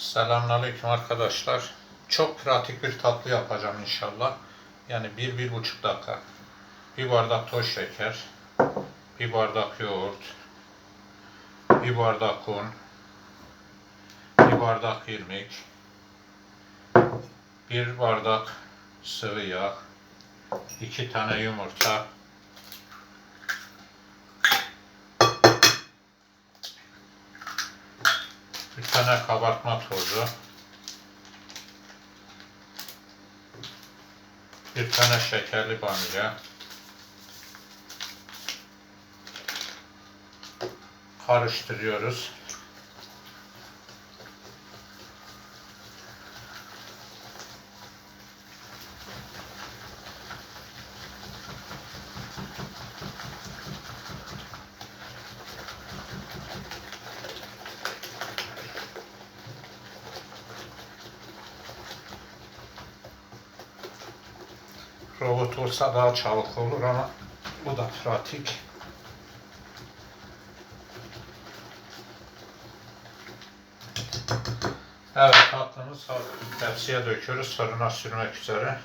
Selamünaleyküm arkadaşlar. Çok pratik bir tatlı yapacağım inşallah. Yani bir, bir buçuk dakika. Bir bardak toz şeker, bir bardak yoğurt, bir bardak un, bir bardak irmik, bir bardak sıvı yağ, iki tane yumurta, tane kabartma tozu, bir tane şekerli vanilya, karıştırıyoruz. Robot olsa daha çabuk olur ama bu da pratik. Evet tatlımız. Tepsiye döküyoruz fırına sürmek üzere.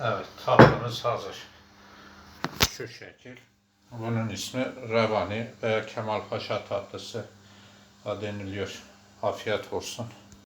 Evet tatlımız hazır. Şu şekil. Bunun ismi Revani veya Kemal Paşa tatlısı deniliyor. Afiyet olsun.